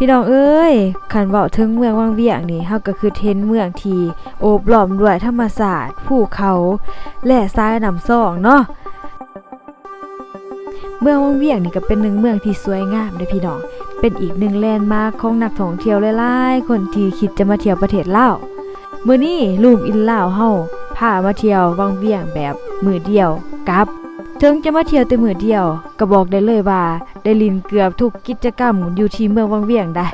พี่น้องเอ้ยคันเว้าถึงเมืองวังเวียงนี่เฮาก็คือเทนเมืองที่โอบล้อมด้วยธรรมศาสตร์ภูเขาและทรายน้ำซองเนาะเมืองวังเวียงนี่ก็เป็นหนึ่งเมืองที่สวยงามเด้พี่น้อง เป็นอีกหนึ่งแลนด์มาร์คของนักท่องเที่ยวหลายๆ คนที่คิดจะมาเที่ยวประเทศลาวมื้อนี้ลูกอินลาวเฮาพามาเที่ยววังเวียงแบบมือเดียวกับ ถึงจะมาเที่ยวแต่มือเดียว ก็บอกได้เลยว่า ได้ลินเกือบทุกกิจกรรมอยู่ที่เมืองวังเวียงได้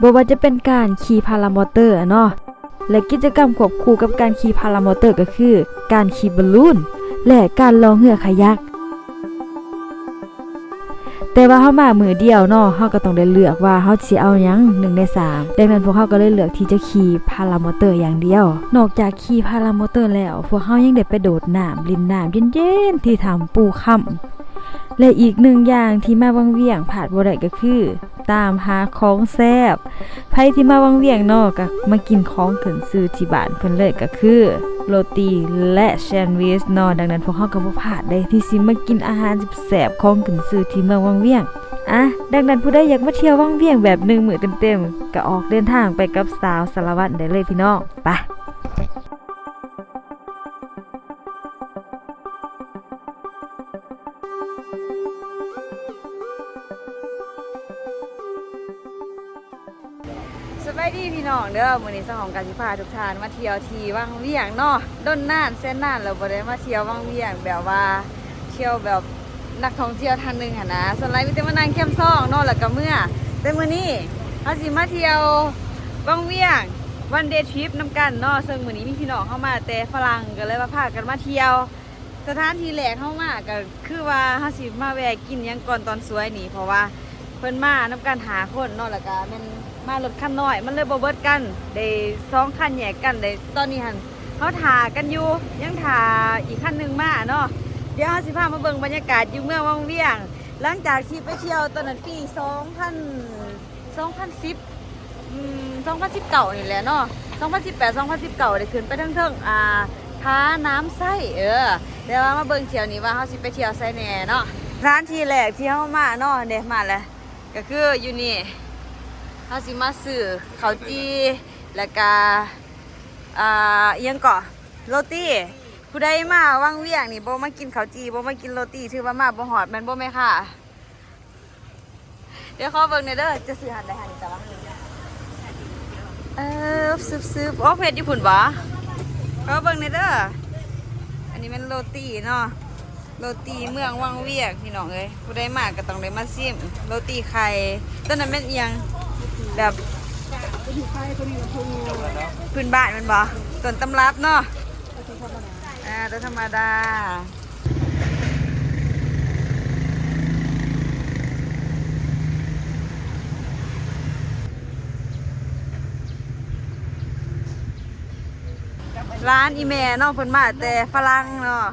บ่ว่าจะเป็นการขี่พารามอเตอร์เนาะและกิจกรรมควบคู่กับการขี่พารามอเตอร์ก็คือ การขี่บอลลูนและการลองเหือขยัก แต่ว่าเฮามามือเดียวเนาะเฮาก็ต้องได้เลือกว่าเฮาสิเอาหยังหนึ่งในสามดังนั้นพวกเฮาก็เลยเลือกที่จะขี่พารามอเตอร์อย่างเดียว นอกจากขี่พารามอเตอร์แล้ว พวกเฮายังได้ไปโดดน้ำลินน้ำเย็นๆที่ทำปูค่ำ และอีกหนึ่งอย่างที่มาวังเวียงผาดบ่ได้ก็คือ ตามหาของแซบไผที่มาวังเวียงนาะก็มากินของขึ้นซื้อที่บ้านเพิ่นเลยก็คือโรตีและแซนด์วิชนาะดังนั้นพวกเขาก็บ่พลาดได้ที่สิมากินอาหารแซบของขึ้นซื้อที่เมืองวังเวียงอะดังนั้นผู้ใดอยากมาเที่ยววังเวียงแบบหนึ่งมือเต็มๆก็ออกเดินทางไปกับสาวสารวัตรได้เลยพี่น้องไป น้องเด้อมื้อนี้สหองการสิพาทุกท่านมาเที่ยวที่วังเวียงเนาะด้นน่านแสนน่านแล้วบ่ได้มาเที่ยววังเวียงแบบว่าเที่ยวแบบนักท่องเที่ยวท่านหนึงหั่นนะส่วนหลายมีแต่มานั่งแคมซ่องเนาะแล้วก็เมื่อ แต่มื้อนี้เฮาสิมาเที่ยววังเวียงวันเดย์ทริปนํกันเนาะซึ่งมื้อนี้มีพี่น้องเข้ามาแต่ฝรั่งก็เลยมาพากันมาเที่ยว สถานที่แรกเข้ามาก็คือว่าเฮาสิมาแวะกินหยังก่อนตอนสวยนี่เพราะว่าเพิ่นมานํกันหาคนเนาะแล้วก็แม่น มารถคันน้อย มันเลยบ่เบิดกันได้สองคันแยกกันได้ตอนนี้หันเฮาถ่ากันอยู่ยังถ่าอีกคันหนึ่งมาเนาะเดี๋ยวเฮาสิพามาเบิ่งบรรยากาศอยู่เมืองวังเวียง หลังจากที่ไปเที่ยวตอนนั้นปี2000 2010อืม2019นี่แหละเนาะ2018 2019ได้ขึ้นไปเทิงๆอ่าพาน้ำไส้เออเดี๋ยวมาเบิ่งเที่ยวนี้ว่าเฮาสิไปเที่ยวไส้แหน่เนาะร้านที่แรกที่เฮามาเนาะเด้มาแล้วก็คืออยู่นี่ เฮาสิมาซื้อข้าวจีแล้วก็อ่าอิหยังก่อโรตีผู้ใดมาวังเวียงนี่บ่มากินข้าวจีบ่มากินโรตีถือว่ามาบ่ฮอดม่นบ่แม่ค่ะ เดี๋ยวขอเบิ่งหน่อยเด้อจะซื้อหันได้หันแต่ว่าเออซึบซึบโอ้เพชรญี่ปุ่นบ่ก็เบิ่งในอยเด้ออันนี้เป็นโรตีเนาะโรตีเมืองวังเวียงพี่น้องเอ้ยผู้ใดมาก็ต้องได้มาซิมโรตีไข่ต้นนั้นเป็นเอียง แบบพื้นบ้านมันบ่ต้นตำรับเนาะอ่าต้นธรรมดาร้านอีแม่เนาะเพิ่นมาแต่ฝรั่งเนาะ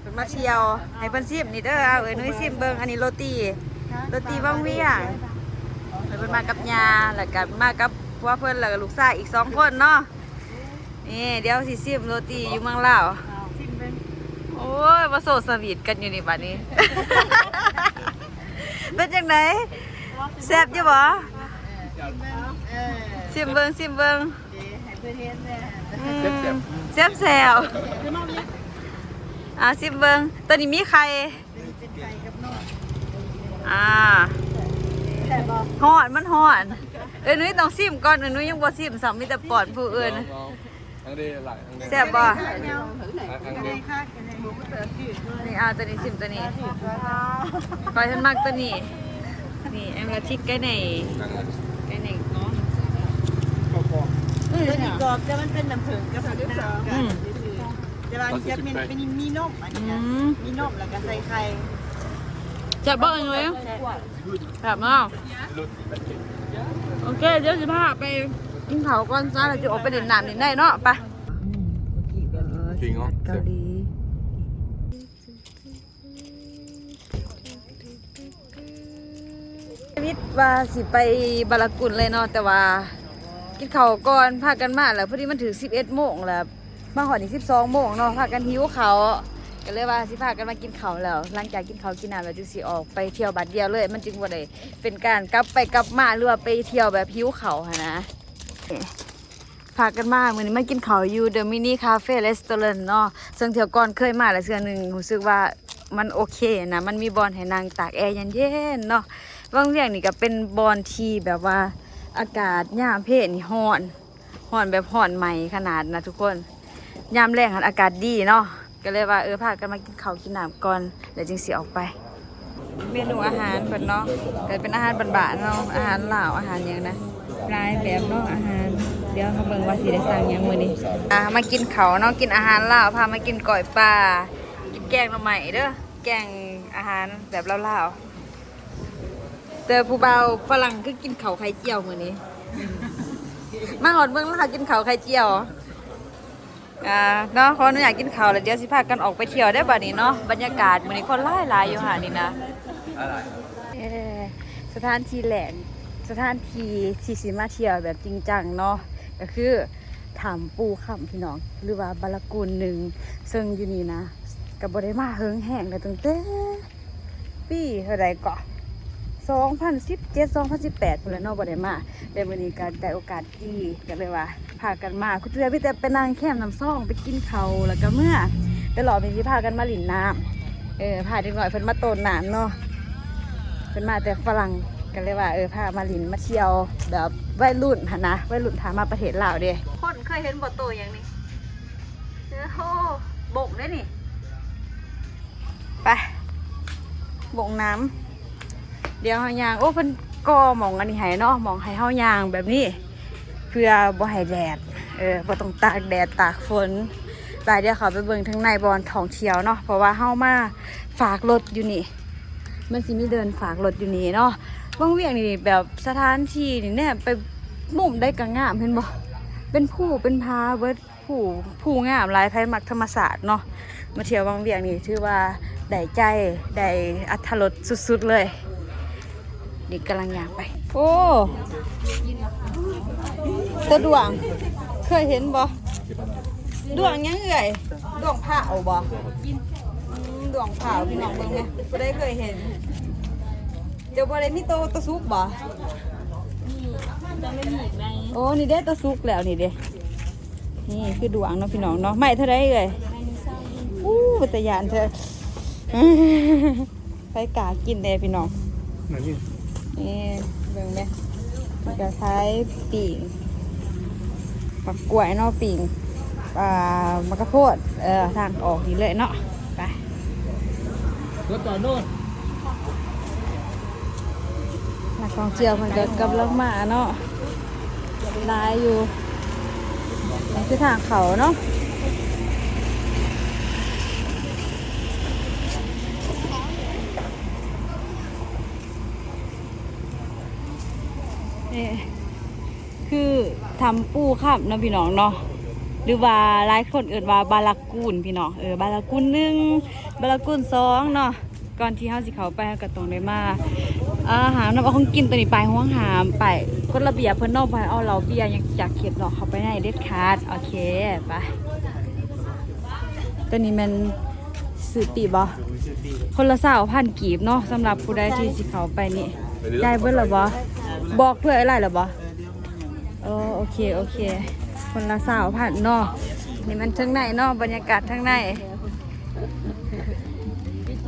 เพิ่นมาเที่ยวให้เพิ่นซิมนี่เด้อเอาเอ้ยนุ้ยซิมเบิ่งอันนี้โรตีโรตีบางเวียง เพิ่นมากับยาแล้วก็มากับผัวเพิ่นแล้วก็ลูกชายอีกสองคนเนาะนี่เดี๋ยวสิซิมโรตีอยู่เมืองลาวโอ้ยมาโซสวีทกันอยู่นี่บัดนี้ เป็นจังไดแซ่บอยู่บ่ซิมเบิ่งซิมเบิ่งเสียบเสียบเสียบแซวอ่าซิมเบิงตัวนี้มีใครอ่า หอนมันหอนเอ้ยนุ้ยต้องซิมก่อนเอ้ยนุ้ยยังบ่ซิมสามมีแต่ปอดผู้อื่นทั้งดีหลายทั้งดีแซ่บบ่ทั้งดีนี่เอาตัวนี้ซิมตัวนี้คอยฉันมักตัวนี้ นี่แอมกระทิกไก่ในไก่ในเนาะตัวนี้กรอบแต่มันเป็นน้ำผึ้งกับน้ำตาลอืมแต่ว่าจะเป็นเป็นมีนมอันอืนี้มมีนมแล้วก็ใส่ไข่ แซ่บบ่เอ้ยนุ้ยแบบมากโอเค เดี๋ยวสิพาไปกินข้าวก่อนจ้าแล้วจะออกไปเล่นน้ำนี่ได้เนาะไปจริงเหรอเกาหลีวิทย์ว่าสิไปบาลากุนเลยเนาะแต่ว่ากินข้าวก่อนพากันมาแล้วพอดีมันถึง11โมงแล้วมาหอดนี่12โมงเนาะพากันหิวเขาว ก็เลยว่าสิพากันมากินข้าวแล้ว หลังจากกินข้าวกินน้ำแล้วจึงสิออกไปเที่ยวบัดเดียวเลย มันจึงบ่ได้เป็นการกลับไปกลับมาหรือว่าไปเที่ยวแบบหิวเขาวหั้นะพากันมามื้อนี้มากินข้าวอยู่เดอะมินิคาเฟ่รีสตอร์เนาะซึ่งเที่ยวก่อนเคยมาแล้วเทื่อหนึ่งรู้สึกว่ามันโอเคนะ มันมีบอลให้นั่งตากแอร์เย็นๆเนาะบางเรื่องนี่ก็เป็นบอลที่แบบว่าอากาศยามเพศนี่ร้อนร้อนแบบร้อนใหม่ขนาดนะทุกคนยามแรงอากาศดีเนาะ ก็เลยว่าเออพากันมากินข้าวกินน้ำก่อนแล้วจึงสิออกไป เมนูอาหารเพิ่นเนาะก็เป็นอาหารบ้านๆเนาะอาหารลาวอาหารหยังนะหลายแบบเนาะอาหาร เดี๋ยวเขาเบิ่งว่าสิได้สั่งหยังมื้อนี้อ่ามากินเขาวเนาะกินอาหารลาวพามากินก้อยปลากินแกงหน่อไม้เด้อแกงอาหารแบบลาวๆแต่ผู้เบาฝรั่งคือกินเขาวไข่เจียวมื้อนี้ มาหอดเมืองแล้วกินเขาวไข่เจียว อ่าเนาะขออนุญาตกินข้าวแล้วเดี๋ยวสิพากันออกไปเที่ยวได้บัดนี้เนาะบรรยากาศมื้อนี้คนหลายหลายอยู่หานี่นะอะไรเออสถานที่แหลกสถานที่ที่สิมาเที่ยวแบบจริงจังเนาะก็คือถ้ำปูค่ำพี่น้อง หรือว่าบาลกูลหนึ่งซึ่งอยู่นี่นะกับบได้มาเฮิงแห้งเลยตั้งแต่ปีเท่าไรก่อน2017 2018พุ่นแล้วเนาะบ่ได้มาแต่มื้อนี้ก็ได้โอกาสดีก็เลยว่า พากันมาคุณเรือพี่แต่ไปนั่งแคมป์น้ำซ่องไปกินข้าวแล้วก็เมื่อไปหลอมีสิพากันมาหลินน้ำเออพาเด็กน้อยเพิ่นมาโตนน้ำเนาะเป็นมาแต่ฝรั่งกันเลยว่าเออพามาลินมาเที่ยวแบบวัยรุ่นหนนะวัยรุ่นพามาประเทศลาวเด้คนเคยเห็นบ่อโตอย่างนี้เออโหบกได้นี่ไปบกน้ำเดี๋ยวเฮายางโอ้เพิ่นก็มองอันนี้ให้เนาะมองให้เฮายางแบบนี้เพื่อบ่ให้แดด เออบ่ต้องตากแดดตากฝนไปเดี๋ยวเขาไปเบิ่งทางในบอนท่องเที่ยวเนาะเพราะว่าเฮามาฝากรถอยู่นี่ มันสิมีเดินฝากรถอยู่นี่เนาะบางเวียงนี่แบบสถานที่นี่เนี่ยไปมุมได้กังงามเห็นบ่เป็นผู้เป็นพาเบิดผู้ผู้งามหลายไผมักธรรมศาสตร์เนาะมาเที่ยวบางเวียงนี่ถือว่าได้ใจได้อัธรสสุดๆเลย นี่กำลังอยางไป โอ้ ตัวดวง เคยเห็นบ่ดวงยังเอ่ยดวงผ้าเอาบ่อืมดวงขาวพี่น้องเบิ่งไหมบ่ได้เคยเห็นเดี๋ยวบ่ได้มีโตวตัวซุกบ่โอ้นี่เด้ตัวซุกแล้วนี่เด้นี่คือดวงเนาะพี่น้องเนาะไม่เท่าไรเอ่ยอู้เป็นตะยานเธอไปกากินเด้พี่น้องไหนนี่นี่เบิ่งไหมมันจะใช้ปิ่ง ปักกล้วยเนาะปิ่งอ่ามะกะโพดเออทางออกนี่เลยเนาะไปรถจอดโน่นนักท่องเที่ยวมันก็กำลังมาเนาะลายอยู่นี่คือทางเขาเนาะนี่คือ ทำปูขับนะพี่น้องเนาะหรือว่าหลายคนเอื่นว่าบาลากูนพี่น้องเออบาลากูนหนึ่งบาลากูนสองเนาะก่อนที่เฮาสิเขาไปเฮาก็ต้องได้มาอาหารน้ำเอาของกินตัวนี้ไปห้องหามไปกฎระเบียบเพิ่นนอกไปเอาเราเบียร์ยังจากเข็บหรอกเขาไปในเด็ดขาดโอเคไปตัวนี้มันสื่อปีบ่คนละสาวพันกีบเนาะสำหรับผู้ใดที่สิเขาไปนี่ได้เบิ่หรอบ่บอกเพื่ออะไรหรอบอ เค โอเค คนละสาวพันนาะนี่มันทั้งในนาะบรรยากาศทั้งใน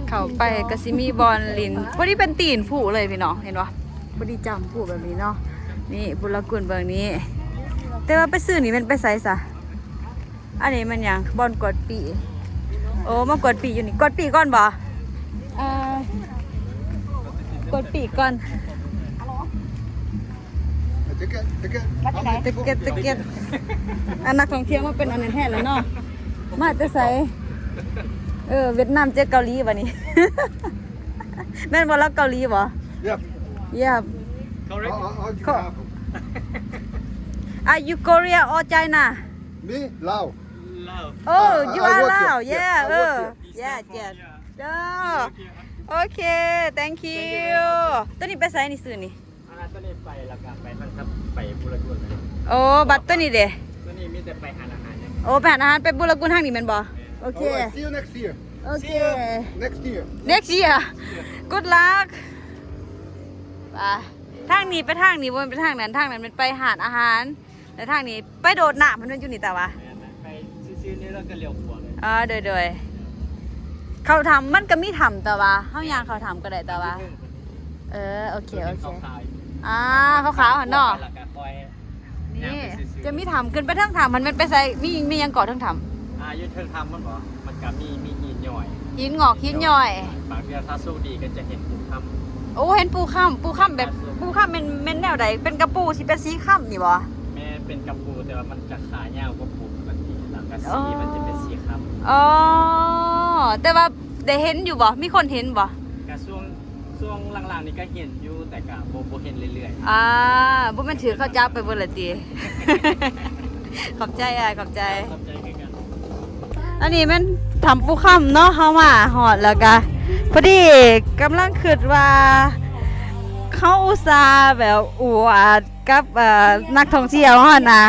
เขาไปกสิมีบอลลินพอดีเป็นตีนผู้เลยพี่น้องเห็นปะพอดีจำผู้แบบนี้เนาะนี่บุรกุลเบิงนี้ แต่ว่าไปซื้อนี่มันไปใส่ซะอันนี้มันยังบอลกดปีโอ้มากดปีอยู่นี่กดปีก่อนบ่กดปีก่อน ตะเกียบตะเกียบตะเก็ดตะเก็ดอันนักท่องเที่ยวมาเป็นอันนั้นแท้แล้วเนาะ มาจะใส่เออเวียดนามเจอเกาหลีวะนี่แม่นบ่แล้วเกาหลีบ่เรียบเยี่ยมเอาเอาเอา Are you Korea or China? มีลาว Oh, Uh, you I are work here. Lao. Yeah, Yeah, I work uh, here. yeah, yeah. Oh, okay, thank you. ตัวนี้ไปไสนี่ซื้อนี่อันนั้น ตัวนี้ไปแล้วก็ไปมันครับไปบุรีรัมย์เลยโอ้บัตรตัวนี้เด้ตัวนี้มีแต่ไปหาอาหารอย่างโอ้ไปหาอาหารไปบุรกุลทางนี้แม่นบ่โอเค Alright, see you next year โอเค See you next year. next year good luck ไปทางนี้ไปทางนี้บนไปทางนั้นทางนั้นมันไปหาดอาหารแต่ทางนี้ไปโดดน้ำมันเป็นอยู่นี่แต่ว่าไปซื้อๆนี่แล้วก็เลี้ยวขวาเลยอ่าโดยโดยเขาทำมันก็มีทำแต่ว่าเฮายางเขาทำก็ได้แต่ว่า เออ โอเค โอเค ขาวอ่า เขาขาวหันเนาะแล้วก็คอยนี่จะมีทำขึ้นไปเทั้งทำมันเป็นไปใส่มีมีหยังเกาะเทั้งทอายุเทิงทำมันบอกมันก็มีมีหินย่อยำหินงอกหินย่อยบางเดือนถ้าโชคดีก็จะเห็นภูเขาโอ้เห็นปูข้ามปูข้ามแบบปูข้ามเป็นเม็นแนวใดเป็นกระปูสิเป็นสีข้ามนี่บ่แม่เป็นกระปูแต่ว่ามันจะขายาวกว่าปูปกติแล้วก็สีมันจะเป็นสีคำอ๋อแต่ว่าได้เห็นอยู่บ่มีคนเห็นบ่กระ ช่วงช่วงหลังๆนี่ก็เห็นอยู่แต่ก็บ่บ่เห็นเรื่อยอ่าบ่แม่นถือเข้าจับไปเบิ่ละติ ขอบใจอะขอบใจๆเข้าใจคือกัน อันนี้แมันทำปูค่ำเนาะเฮามาหอดแล้วก็พอดีกำลังคิดว่าเขาอุตส่าห์แบบอวดกับเอ่อนักท่องเที่ยวเฮานะ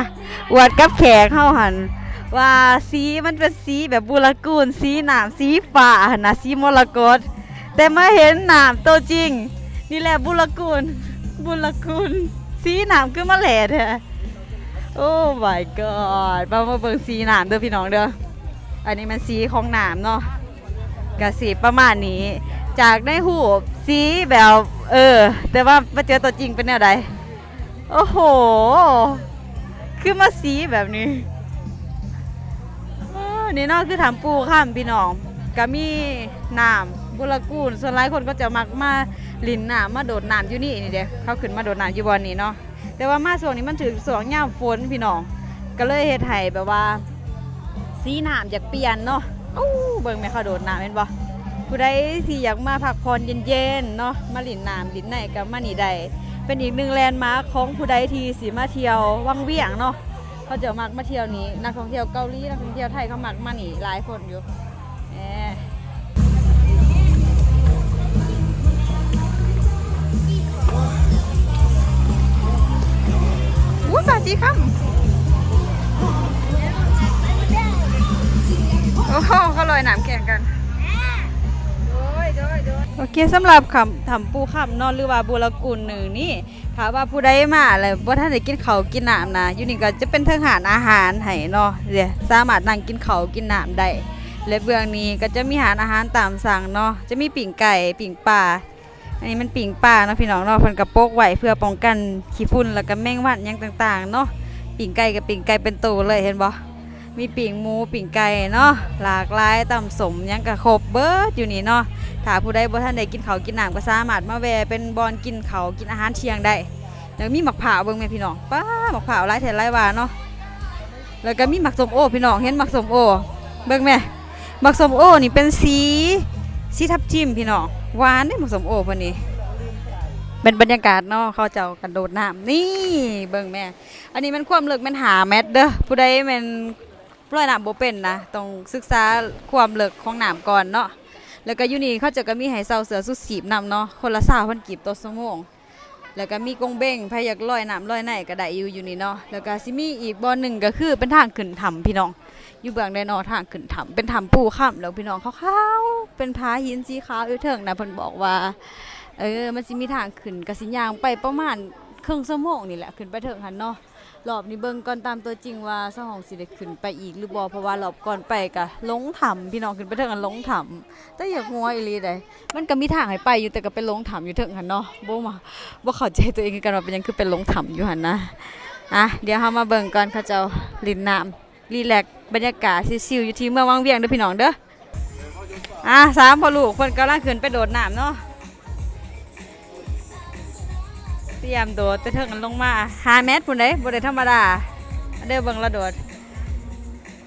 อวดกับแขกเฮาหันว่าสีมันเป็นสีแบบบุรกูลสีหนามสีฟ้าหั่นนะสีมรกต แต่มาเห็นหนามตัวจริง นี่แหละบุรกูลบุรกูลสีหนามคือมาแหล่แท้โอ้ my god มามาเบิ่งสีหนามเด้อพี่น้องเด้ออันนี้มันสีของหนามเนาะกะสีประมาณนี้ จากในหูสีแบบ เออ แต่ว่ามาเจอตัวจริงเป็นแนวใดโอ้โหคือมาสีแบบนี้เออนี่นาะคือถามปูข้ามพี่น้องก็มีหน้ำ บุรกูลส่วนหลายคนก็จะมักมาลินน้ำมาโดดน้ำอยู่นี่นี่เด้เขาขึ้นมาโดดน้ำอยู่บอนนี้เนาะแต่ว่ามาส่วนนี้มันถึงส่วนย่ามฝนพี่น้องก็เลยเฮ็ดให้แบบว่าสีน้ำอยากเปลี่ยนเนาะอู้เบิ่งแม่เขาโดดน้ำเห็นบ่ผู้ใดที่อยากมาพักผ่อนเย็นๆเนาะมาหลินน้ำหลินไหนก็มานี่ได้เป็นอีกหนึ่งแลนด์มาร์คของผู้ใดที่สิมาเที่ยววังเวียงเนาะเขาจะมักมาเที่ยวนี้นักท่องเที่ยวเกาหลีนักท่องเที่ยวไทยเขามักมานี่หลายคนอยู่ อู้ปลาสีคำโอ้โหเขาลอยน้ำแข่งกันโอเคสำหรับคำทำปูคำเนอนหรือว่าบุรกุลหนึ่งนี่ถามว่าผู้ใดมาอะไรว่าท่านได้กินเขากินน้ำนะอยู่นี่ก็จะเป็นเทางหารอาหารให้เนาะเดี๋ยวสามารถนั่งกินเขากินน้ำได้และเบื้องนี้ก็จะมีอาหารอาหารตามสั่งเนาะจะมีปิ่งไก่ปิ่งปลา อันนี้มันปิ่งปลาเนาะพี่น้องเนาะเพิ่นกระโปกไว้เพื่อป้องกันขี้ฝุ่นแล้วก็แมงวันยังต่างๆ เนาะปิ่งไก่กับปิ่งไก่เป็นตัวเลยเห็นบ่มีปิ่งหมูปิ่งไก่เนาะหลากหลายตำสมยังกะครบเบิดอยู่นี่เนาะถ้าผู้ใดบ่ทันได้กินข้าวกินน้ำก็สามารถมาแวะเป็นบอนกินข้าวกินอาหารเที่ยงได้แล้วมีหมักผาเบิ่งแม่พี่น้องป้าหมักผาหลายแถหลายวานเนาะแล้วก็มีหมักสมโอพี่น้องเห็นหมักสมโอเบิ่งแม่หมักสมโอนี่เป็นสี สีทับทิมพี่น้องหวานเด้หมกสมโอพิ่นนี่เป็นบรรยากาศเนาะเขาเจ้ากันโดดน้ำนี่เบิ่งแม่ อันนี้มันความลึกมันหาแมตรเด้อผู้ใดมันปล่อยน้ำบ่เป็นนะต้องศึกษาความลึกของน้ำก่อนเนาะแล้วก็ยูนี่เขาจะก็มีให้เซาเสือสุสีบนำเนาะคนละ20,000กีบต่อชั่วโมงแล้วก็มีกงเบ้งใครอยากลอยน้ำลอยไหนก็ได้อยู่อยู่นี่เนาะแล้วก็สิมีอีกบ่อหนึ่งก็คือเป็นทางขึ้นถ้ำพี่น้อง อยู่เบื้องใดเนาะทางขึ้นถ้ำเป็นถ้ำปูข้ามแล้วพี่น้องขาวๆเป็นผาหินสีขาวอยู่เทิงนะเพิ่นบอกว่า เออมันสิมีทางขึ้นกสิย่างไปประมาณครึ่งชั่วโมงนี่แหละขึ้นไปเถิงหันเนาะรอบนี้เบิ่งก่อนตามตัวจริงว่าสหองสิได้ขึ้นไปอีกหรือบ่เพราะว่ารอบก่อนไปก็ลงถ้ำพี่น้องขึ้นไปเถิงกันลงถ้ำแต่อยากงัวอีหลีได้มันก็มีทางให้ไปอยู่แต่ก็เป็นลงถ้ำอยู่เถิงหันเนาะบ่มาบ่เข้าใจตัวเองกันว่าเป็นหยังคือเป็นลงถ้ำอยู่หันนะอะเดี๋ยวเฮามาเบิ่งก่อนเขาเจ้าลินน้ำ รีแลกบรรยากาศชิลๆอยู่ที่เมืองวังเวียงเด้อพี่น้องเด้ออะสามพ่อลูกเพิ่นกำลังขึ้นไปโดดน้ำเนาะเตรียมโดดจะเทิงกันลงมาหาแมตรปุ่นเด้บ่ได้ธรรมดาเด้อเบิ่งละโดด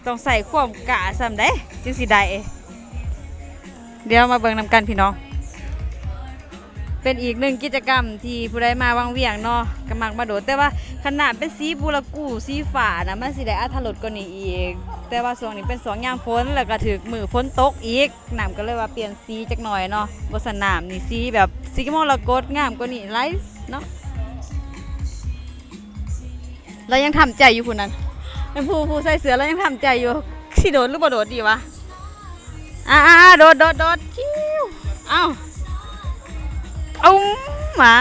ต้องใส่ความกะซ้ำเด้จึงสิได้เดี๋ยวมาเบิ่งนำกันพี่น้อง เป็นอีกหนึ่งกิจกรรมที่ผู้ใดมาวังเวียงเนาะก็มักมาโดดแต่ว่าขนาดเป็นสีบุรกูสีฟ้านะมันสิได้อัธรสกว่านี้อีก แต่ว่าช่วงนี้เป็นสองยามฝนแล้วก็ถึกมือฝนตกอีกน้ำก็เลยว่าเปลี่ยนสีจักหน่อยเนาะบ่สนามนี่สีแบบสีมรกตงามกว่านี้หลายเนาะเรายังทำใจอยู่ผู้นั้นเป็นผู้ผู้ใส่เสือเรายังทำใจอยู่สิโดดหรือบ่โดดดีวะอ่าโดดโดดโดดคิวเอ้าเอา มา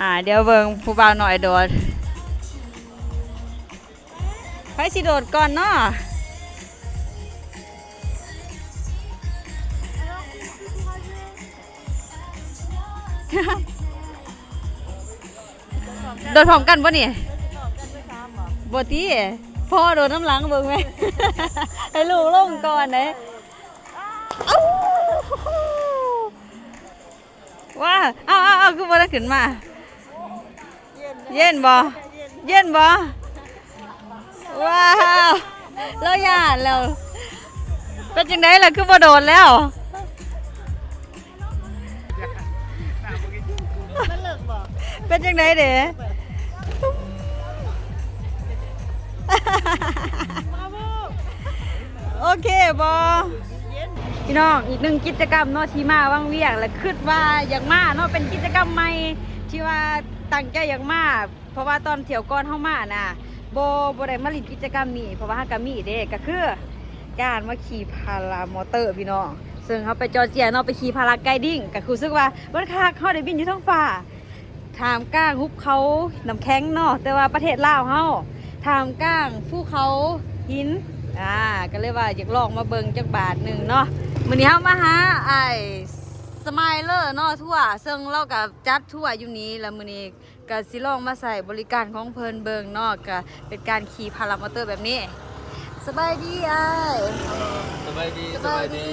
อ่าเดี๋ยวเบิงผู้บ่าวหน่อยโดดไปสิโดดก่อนเนาะโดดพร้อมกันปะนี่บตีพ่อโดดน้ำหลังเบิ่งไหมให้ลูกลงก่อนเลยเอ้า ว้าเอาเอาเอาคือบ่ได้ขึ้นมา เย็นบ่เย็นบ่ว้าวเราหยาดแล้วเป็นจังไดล่ะคือบ่โดดแล้วมันเลิกบอกเป็นจังไดเด้มาบูโอเคบอ พี่น้องอีกหนึ่งกิจกรรมเนาะที่มาว่างเวียงและคิดว่าอยากมาเนาะเป็นกิจกรรมใหม่ที่ว่าตั้งใจอยากมาเพราะว่าตอนเที่ยวก่อนเข้ามาน่ะโบโบได้มาลินกิจกรรมนี้เพราะว่าฮากามีเด้ก็คือ การมาขี่พารามอเตอร์พี่น้องซึ่งเขาไปจอร์เจียเนาะไปขี่พาราไกดิ้งก็คือรู้สึกว่าบนคาเขาได้บินอยู่ท้องฟ้าทามกลางหุบเขาน้ำแข็งเนาะแต่ว่าประเทศลาวเฮาทามกลางภูเขาหินอ่าก็เลยว่าอยากลองมาเบิงจักบาทหนึ่งเนาะ มื้อนี้เฮามาหาไอ้สมายเลอร์เนาะทั่วซึ่งเราก็จัดทั่วอยู่นี้แล้วมื้อนี้ก็สิลองมาใส่บริการของเพิ่นเบิ่งเนาะก็เป็นการขี่พารามอเตอร์แบบนี้ สบายดีไอ้ายสบายดีสบายดี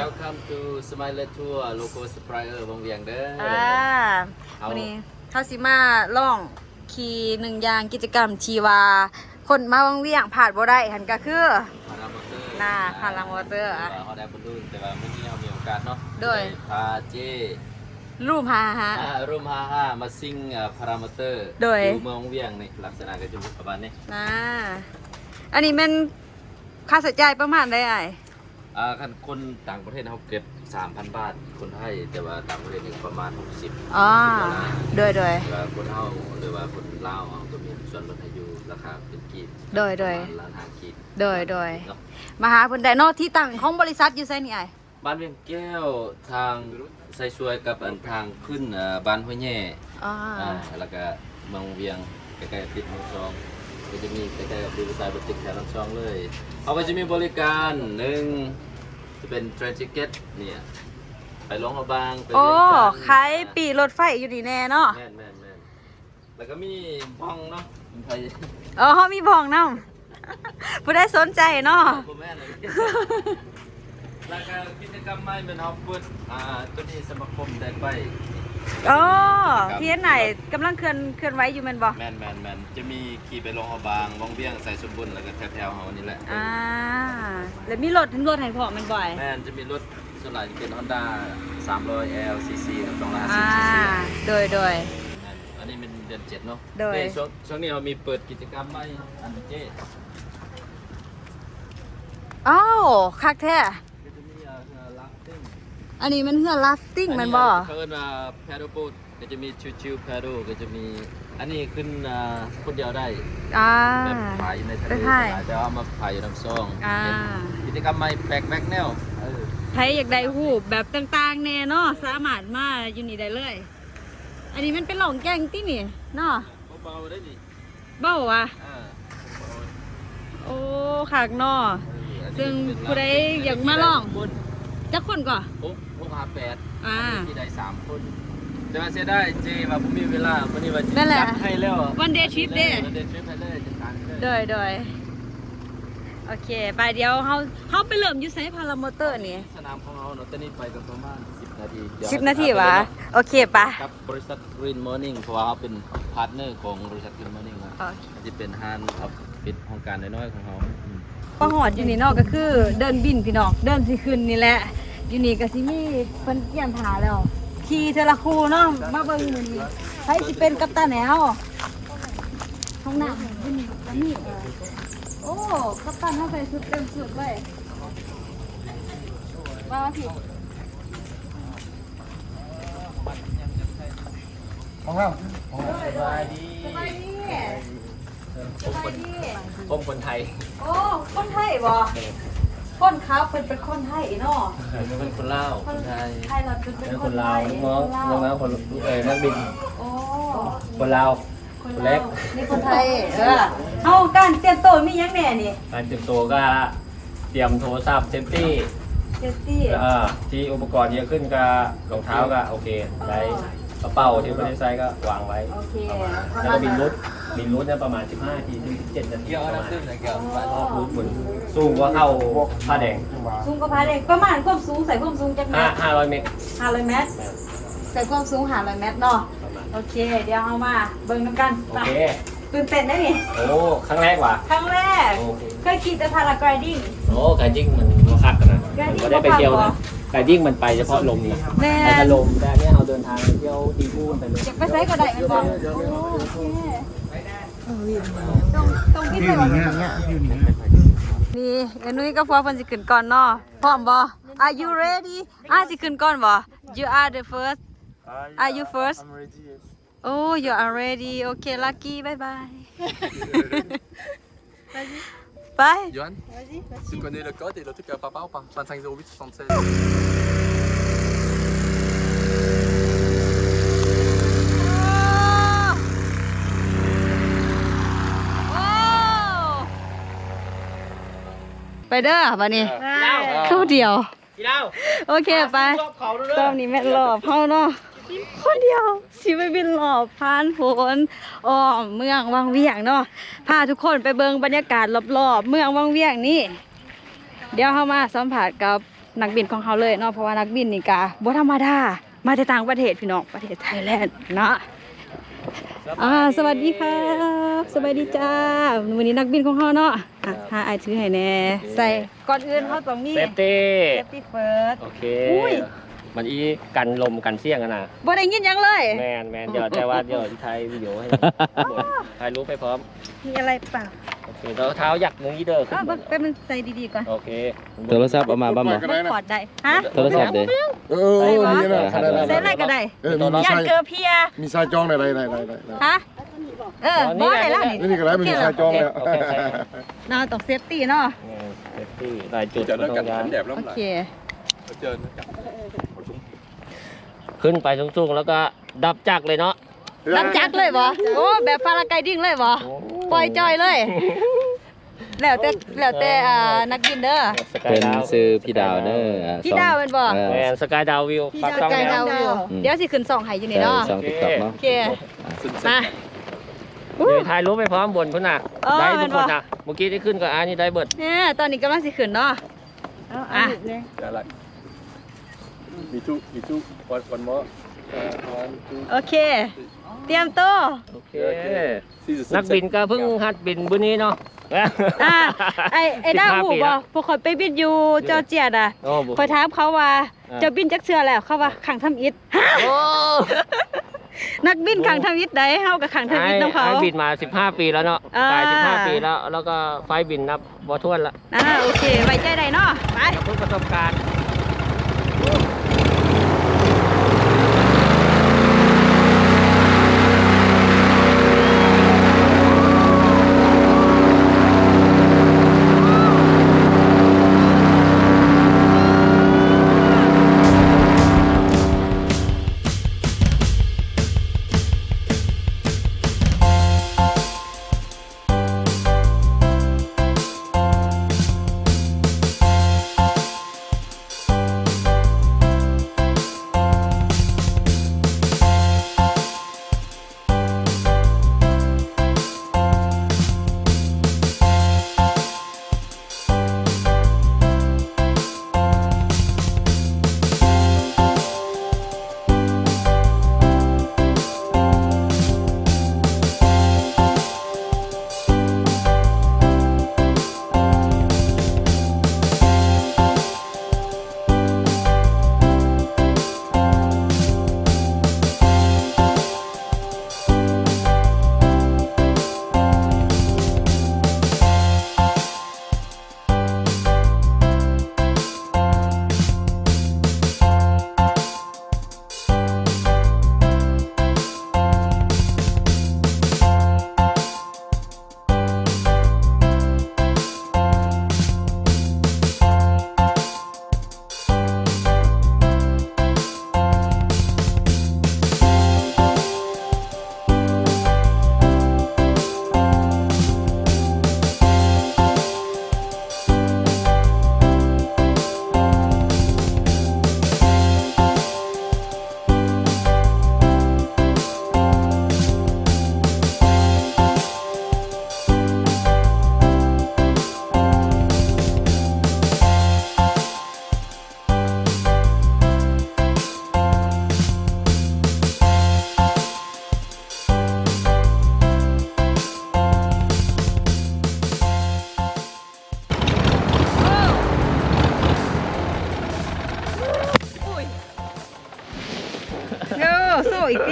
Welcome to Smile Tour Local Supplier วงเวียงเด้ออ่าเอาวันนี้เขาสิมาล่องขี่หนึ่งอย่างกิจกรรมชีวาคนมาวังเวียงผ่านบ่ได้หันก็คือ หน้าพารามอเตอร์อะเขาได้บรรลุแต่ว่าเมื่อกี้เรามีโอกาสเนาะโดยพาเจรูปฮาฮะ อ่าร่วมห้าห้ามาซิ่งอ่าพารามอเตอร์โดย อยู่เมืองวงเวียงนี่ลักษณะก็จะมีประมาณนี้นะ อันนี้เป็นค่าใช้จ่ายประมาณได้ไอ้อ่าคันคนต่างประเทศเขาเก็บ 3,000 บาท คนไทยแต่ว่าต่างประเทศนี่ประมาณ 60 อ๋อโดยโดยหรือว่าคนเฮาหรือว่าคนลาวเขาก็มีส่วนลดให้อยู่ราคาเป็นกีบโดยโดย ประมาณล้านห้ากีบโดยโดย เนาะ มาหาเพิ่นได้เนอกที่ตั้งของบริษัทอยู่ไสนี่ไอ้บ้านเวียงแก้วทางไซซวยกับอันทางขึ้นเอ่อบ้านห้วยแย่อ๋ออ่าแล้วก็เมืองเวียงใกล้ๆกับติดเมืองซองก็จะมีใกล้ๆกับดีไซน์บติกแถวลำซองเลยเอาไปจะมีบริการหนึ่งจะเป็น train ticket เนี่ยไปลงมาบางไปโอ้เวียงจันทร์ ขายปีรถไฟอยู่นี่แน่เนาะแม่นแม่นแม่นแล้วก็มีบ้องเนาะคนไทยเออเฮามีบองนำ ผู้ใดสนใจเนาะบ่แม่นเลยแล้วก็กิจกรรมใหม่เป็นเฮาเปิดอ่าตัวนี้สมาคมได้ไปอ๋อที่ไหนกำลังเคลื่อนเคลื่อนไหวอยู่แมันบ่แมนแมนแมนจะมีขี่ไปลงเอาบางวงเวียงใส่สมบุญแล้วก็แถวๆเฮานี่แหละอ่าแล้วมีรถรถให้พอแมันบ่อยแมนจะมีรถส่วนใหญ่จะเป็น Honda 300 L cc กับอ่า250 cc โดยโดยแม่นอันนี้เป็นเดือนเจ็ดเนาะโดยนี่ช่วงช่วงนี้เรามีเปิดกิจกรรมใหม่อันเจ๊ อ้าวคักแท้ก็จะมีอ่าลักติ้งอันนี้มันเฮือลาฟติ้งแมันบ่เขาเอิ้นว่า paddle boat ก็จะมีชิวๆ paddle ก็จะมี อันนี้ขึ้นอ่าคนเดียวได้อ่า แบบพายอยู่ในทะเลไปพาย แต่ว่ามาพายอยู่น้ำซองอ่าเป็นกิจกรรมใหม่แปลกแบกแนวเออใครอยากได้รูปแบบต่างๆแน่เนาะสามารถมาอยู่นี่ได้เลย อันนี้มันเป็นหลองแกงตินี่เนาะเบาๆได้ดิเบ้าวะอ่าโอ้คักเนาะ ซึ่งผู้ใดอยากมาลองคนจักคนก่อนปุ๊บหกหาแปดอ่าที่ได้สามคนแต่ว่าเสียได้เจว่าผมมีเวลาวันนี้ว่าจะนั่นแหละจัดให้แล้ว One day trip เด้วันเดย์ทริปให้เลยจัดการให้โดเลยยโดยโอเค ไปเดี๋ยวเฮาเฮาไปเริ่มอยู่ไสพารามอเตอร์นี่สนามของเราเนาะตอนนี้ไปกันประมาณ10นาทีเดี๋ยวสิบนาทีวะโอเคปะกับบริษัท Green Morning เพราะว่าเขาเป็นพาร์ทเนอร์ของบริษัท Green Morning นะโอเคที่เป็นฮานออฟ ฟิศของการน้อยๆของเขาอืมปหอดอยู่นี่เนอกก็คือเดินบินพี่น้องเดินสิขึ้นนี่แหละ อยู่นี่ก็สิมีเพิ่นเตรียมถาแล้วขี่เทอละคูเนาะมาเบิ่งมื้อนี้ใครสิเป็นกัปตันแนวห้องน้ำอยู่นี่ก็มีเออโอ้กัปตันเฮาใส่ชุดเต็มสุดเลยว่าว่าผิดของเราสบายดี ผมคนผมคนไทย โอ้คนไทยบ่คนครับเพิ่นเป็นคนไทยเนาะเป็นคนลาวคนไทยไทยเราเป็นเป็นคคนนลาลาววน้องน้องน้ำคนเอ้ยนักบินโอ้คนลาวคนคนเล็ลากวนี่คนไทยเออเฮาการเตรียมตัวมีหยังแหน่นี่การเตรียมตัวก็เตรียมโทรศัพท์เซฟตี้เซฟตี้เอ่อที่อุปกรณ์เยอะขึ้นก็รองเท้าก็โอเคใช้ กระเป๋าที่ไม่ได้ใช้ก็วางไว้ โอเคแล้วก็บินรุดบินรุดเนี่ยประมาณ 15นาทีถึง17นาทีเกี่ยวประนะมาณขึ้นนะเกี่ยวรอบรุดบนสูงกว่าเข้าผ้าแดงสูงกว่าพาเด็กประมาณความสูงใส่ความสูงจักเมห้าตรห้าร้อยเมตร500เมตรใส่ความสูง500เมตรเนาะประมาณโอเค เดี๋ยวเฮามาเบิ่งนํกันโอไปเคตื่นเต้นได้นี่โอ้ครั้งแรกว่ะครั้งแรกโอเคเคยขี่แต่พาราไกลดิ้งโอ้ไก่จิ้งมันก็คักกันนะมันก็ได้ไปเที่ยวนะ ไก่จิ้งมันไปเฉพาะลมนะแม่ไปแต่ลมแต่อันเนี่ยเอาเดินทางไปเที่ยวดีพูนไปเลยอยากไปไสก็ได้แม่นบ่โอเคต้องต้องบินไปบ่นี่เอ็นุ้ยก็พอเพิ่นสิขึ้นก่อนเนาะพร้อมบ่ Are you ready อะสิขึ้นก่อนบ่ You are the first Are you first I'm ready Oh you are ready Okay lucky bye bye Bye Johan, tu connais le code et le truc à papa ou pas 2508 76. ไปเด้อบัดนี้เข้าเดียวพี่เล่าโอเคไปรอบเขาด้วยตอนนี้แม่หลอบเฮาเนาะ คนเดียวสิไปบินหลอบพานโผนอ้อมเมืองวังเวียงเนาะพาทุกคนไปเบิ่งบรรยากาศรอบๆเมืองวังเวียงนี่ เดี๋ยวเฮามาสัมผัสกับนักบินของเขาเลยเนาะเพราะว่านักบินนี่กะบ่ธรรมดามาจากต่างประเทศพี่น้องประเทศไทยแลนด์เนาะอ่าสวัสดีครับสวัสดีจ้าวันนี้นักบินของเขาเนาะอะหาไอายถือให้แน่ใส่ก่อนอื่นเขาต้องมีเซฟตี้เซฟตี้เฟิร์สโอเค อุ้ย มันอีกันลมกันเสี่ยงกันนะบ่ได้ยินหยังเลย แมนแมนเดี๋ยวแต่ว่าเดี๋ยวถ่ายวิดีโอให้หมดถ่ายรูปไปพร้อมมีอะไรเปล่าโอเคแล้วเท้าหยักมือยีเดอร์ขึ้อ้าวนบนแป๊บนึงใส่ดีๆก่อนโอเคโทรศัพท์เอามาบ้างบ่มันถอดได้ฮะ โทรศัพท์เด้ เออนี่นะใส่อะไรก็ได้เออมีมียันไส้เกลือเพีย มีไส้จองอะไรอะไรอะไรฮะ เออบ่ได้แล้วนี่ นี่นี่ก็ได้มีไส้จองแล้วโอเคโอเคเนาะต้องเซฟตี้เนาะเซฟตี้หลายจุด Chở nó ต้อง cẩn การ thận đẹp โอ lắm เค lại. Ở trên nó cẩn ขึ้นไปสูงๆแล้วก็ดับจักรเลยเนาะรับจักเลยบ่โอ้แบบพาราไกดิ้งเลยบ่ปล่อยจอยเลย แล้วแต่แล้วแต่อ่านักบินเด้อสกายเป็นดาวซื้อพี่ดาวเด้ออ่พี่ดาวเป็นบ่เออแมนสกายดาววิวปากสช่องกายเนี่ยดาวอยู่อืมเดี๋ยวสิขึ้นสองให้อยู่นี่เออเนาะสองติ๊กต็อกเนาะโอเค Xin มาเดี๋ยวถ่ายรูปไปพร้อมบนพุ่นน่ะเออได้ทุกคนแม่นบ่นะเมื่อกี้ที่ขึ้นกับอานี่ได้เบิดเนี่ยตอนนี้กำลังสิขึ้นเนาะอะ trả lại. Me too, me too. One, one more. Uh, one, two. โอเค เตรียมตัวโอเค See the นัก sunset. บินก็เพิ่งหัดบินบุนี้เนาะ อ่าไอ้ไอ้ดาว15หูปีบ่ละพวกข่อยไปบินอยู่จอร์เจียอะโอ้บุข่อยถามเขาว่าอ่าเจะบินจักเทื่อแล้วเขาว่าขังทำอิฐฮะโอ้นักบินขังทำอิฐใดเฮากับขังทำอิฐน้ำเขาไอ้บินมา 15 ปีแล้วเนาะอ่าตาย15 ปีแล้ว แล้วก็ไฟล์บินนับบ่ถ้วนละอ่าโอเค ไว้ใจได้เนาะไปเพิ่งประสบการณ์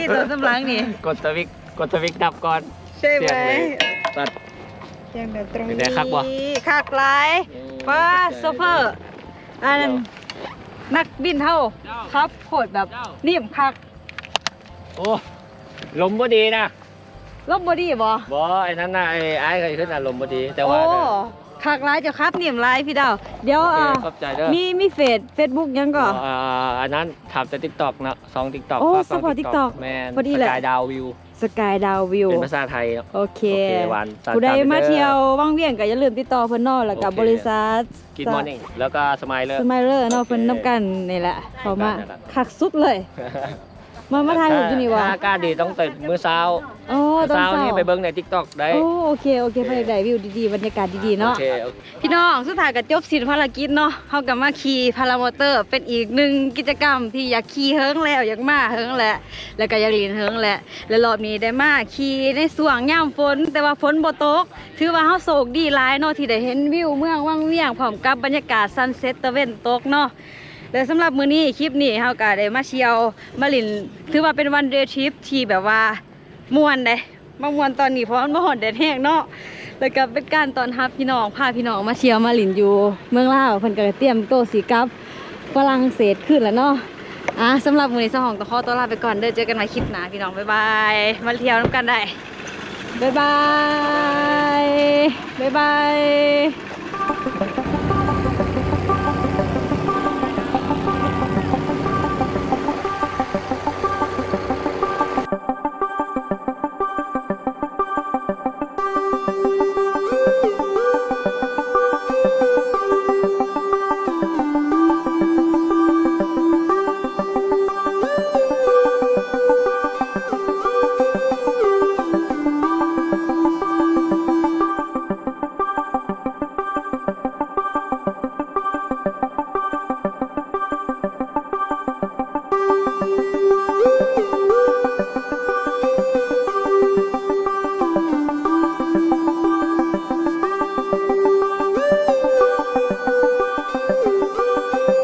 อีกที่ตอนสำลังนี่ กดสวิกกดสวิกดับก่อน ใช่ไหมเสียงเลยตัด เสียงแบบตรงเป็นนี้ไงคักบ่คักหลายป้าโซเฟอร์อันนั้นนักบินเท่าครับโคตรแบบนิ่มคักโอ้ลมบ่ดีนะลบบอดี้บ่บ่ไอ้นั่นน่ะไอ้ไอ้เคยขึ้นน่ะลมบ่ดีแต่โอ้ว่าน่ะ คักหลายเจ้าครับนิ่มหลายพี่ดาว เดี๋ยวโอเคอะขอบใจเด้อมีมีเฟซเฟซบุ๊กยังก่ออ่าอันนั้นถามแต่ TikTok นะสอง TikTok โอ้ฝากฟัง support TikTok แมนพอดีแหละสกายดาววิวสกายดาววิวเป็นภาษาไทยเนอะโอเคโอเคหวานตามผู้ใดตามเด้อมาเที่ยวว่างเวียงก็อย่าลืมติดต่อเพิ่นเนอแล้วกับบริษัทกินมอร์นิ่งแล้วก็สมายเลอร์สมัยเลอร์เนาะโอเคเพิ่นนํกันนี่แหละเขามานั่นแหละคักสุดเลย มามาถ่ายรูปอยู่นี่วะถ้าอากาศดีต้องตื่นมื้อเช้าโอ้ตอนเช้าเช้านี่ไปเบิ่งใน TikTok ได้ โอ้โอเคโอเคไปได้วิวดีๆบรรยากาศดีๆโอเนาะ เคโอเค พี่น้องสุดท้ายก็จบสิ้นภารกิจเนาะเฮาก็มาขี่พารามอเตอร์ เป็นอีกหนึ่งกิจกรรมที่อยากขี่เฮิงแล้วอยากมาเฮิงแหละแล้วก็อยากเรียนเฮิงแหละและรอบนี้ได้มาขี่ในสวงยามฝน แต่ว่าฝนบ่ตก ถือว่าเฮาโชคดีหลายเนาะที่ได้เห็นวิวเมืองวังเวียงพร้อมกับบรรยากาศซันเซ็ตตะเวนตกเนาะ และสำหรับมื้อนี้คลิปนี้เฮาก็ได้มาเที่ยวมาลินถือว่าเป็นวันเดย์ทริปที่แบบว่าม่วนเด้มาม่วนตอนนี้เพราะมันบ่ฮ้อนแดดแห้งเนาะแล้วก็เป็นการตอนรับพี่น้องพาพี่น้องมาเที่ยวมาลินอยู่ เมืองลาวเพิ่นก็เตรียมโตวสิกลับฝรั่งเศสขึ้นแล้วเนาะอะสำหรับมื้อนี้สหองต้องขอตัวลาไปก่อนเด้อเจอกันใหม่คลิปหน้าพี่น้องบ๊ายบายมาเที่ยวนํกันได้บ๊ายบายบ๊ายบาย